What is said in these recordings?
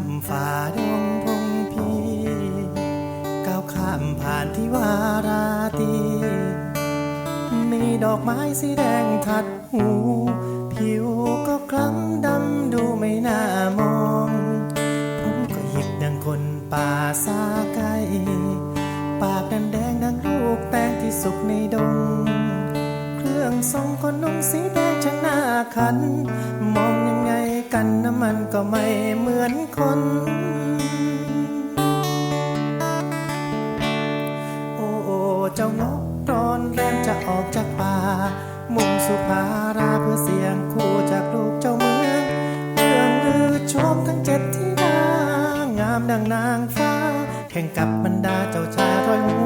าฝ่าดงพงพีก้าวข้ามผ่านที่วาราตี มีดอกไม้สีแดงทัดหู ผิวก็คล้ำดำดูไม่น่ามองผมก็หยิบดังคนป่าซาไกปากนั้นแดงดังลูกแตงที่สุกในดง เครื่องทรงก็นุ่งสีแดงชะหน้าขัน มองยังไง กันน้ำมันก็ไม่เหมือนคน โอ้โอเจ้านกตอนแรมจะออกจากป่า มุ่งสุภาราเพื่อเสียงคู่จากลูกเจ้าเมืองเรื่องลือชมทั้งเจ็ดที่ดางามดังนางฟ้า แข่งกับบรรดาเจ้าชายร้อยหัว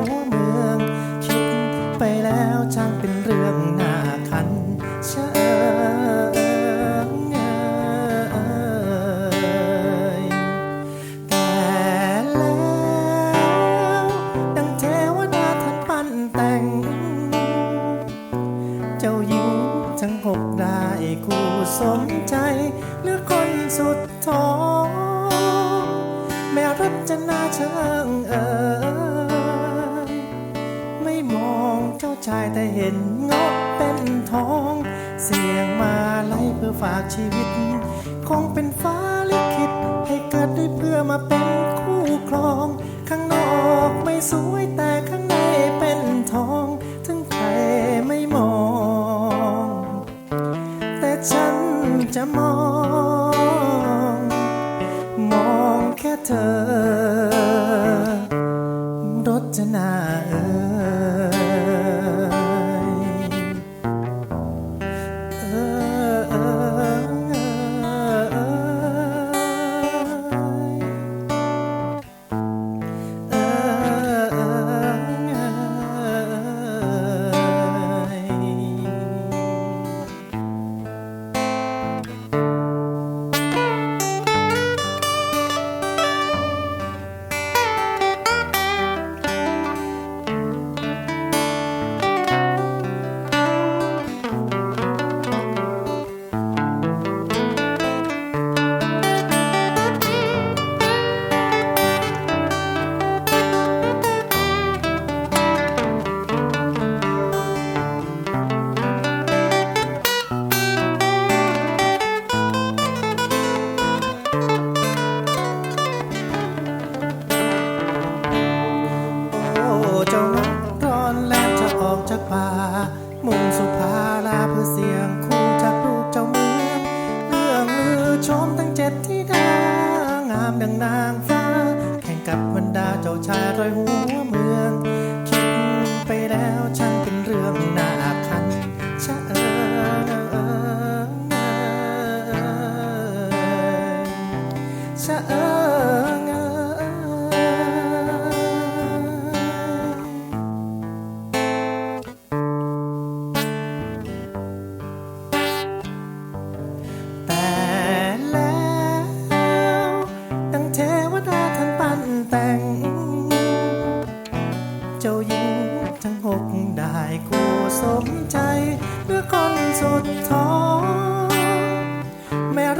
สมใจเหลือคนสุดท้องแม่รัชนาเชิงเอ่ยไม่มองเจ้าชายแต่เห็นเงาะเป็นทอง เสียงมาไล่เพื่อฝากชีวิต คงเป็นฟ้า น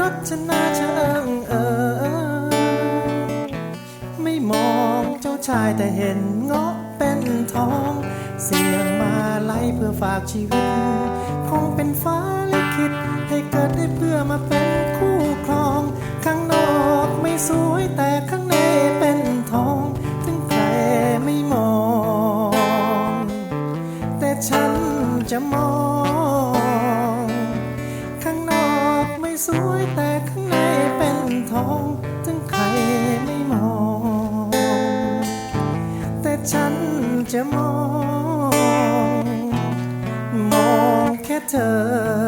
แม่รัชนาเชิงเอ่ยไม่มองเจ้าชายแต่เห็นเงาะเป็นทอง เสียงมาไล่เพื่อฝากชีวิต คงเป็นฟ้าลิขิตให้เกิดได้เพื่อมาเป็นคู่ครอง ข้างนอกไม่สวยแต่ข้างในเป็นทอง ถึงใครไม่มอง แต่ฉันจะมอง สวยแต่ข้างในเป็นทองถึงใครไม่มอง แต่ฉันจะมอง มองแค่เธอ